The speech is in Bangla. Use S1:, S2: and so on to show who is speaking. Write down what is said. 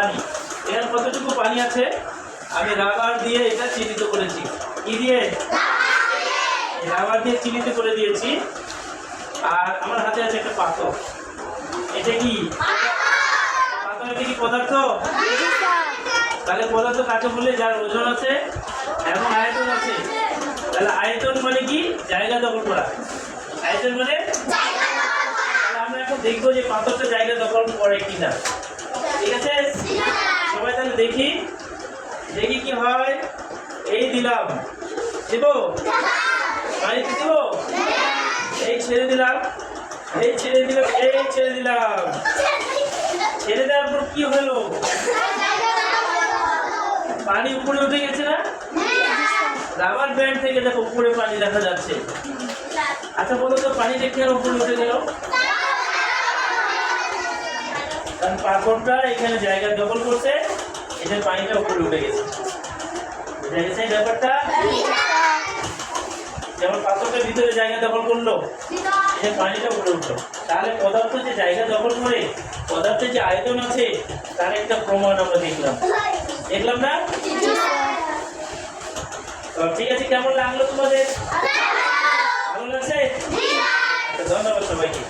S1: পানি। এখানে কতটুকু পানি আছে? আমি রাবার দিয়ে এটা চিহ্নিত করেছি। কি দিয়ে? রাবার দিয়ে চিহ্নিত করে দিয়েছি। আর আমার হাতে আছে একটা পাথর। এটা কি? পাথর এটা কি পদার্থ? তাহলে পদার্থ কাকে বলে? যার ওজন আছে এবং আয়তন আছে। তাহলে আয়তন মানে কি? জায়গা দখল করা। আয়তন মানে? আমরা এখন দেখব যে পাথরটা জায়গা দখল করে কিনা। ঠিক আছে? সবাই তাহলে দেখি। দেখি কি হয়। এই দিলাম। দেব? পানিতে দেব? এই ছেড়ে দিলাম। এই ছেড়ে দিলাম, এই ছেড়ে দিলাম। ছেড়ে দেওয়ার পর কি হলো? পানি উপরে উঠে গেছে না? রাবার ব্যান্ড থেকে দেখো উপরে পানি দেখা যাচ্ছে। আচ্ছা বলো তো পানিটা কেন উপরে উঠে গেল। কারণ পাথরটা এখানে জায়গা দখল করছে এখানে পানিটা উপরে উঠে গেছে। বুঝা গেছে ব্যাপারটা? যেমন পাথরটা ভিতরে জায়গা দখল করল এখানে পানিটা উপরে উঠল। তাহলে পদার্থ যে জায়গা দখল করে পদার্থের যে আয়তন আছে তার একটা প্রমাণ আমরা দেখলাম। দেখলাম না? ঠিক আছে কেমন লাগল তোমাদের? ভালো লাগছে? আচ্ছা, ধন্যবাদ সবাইকে।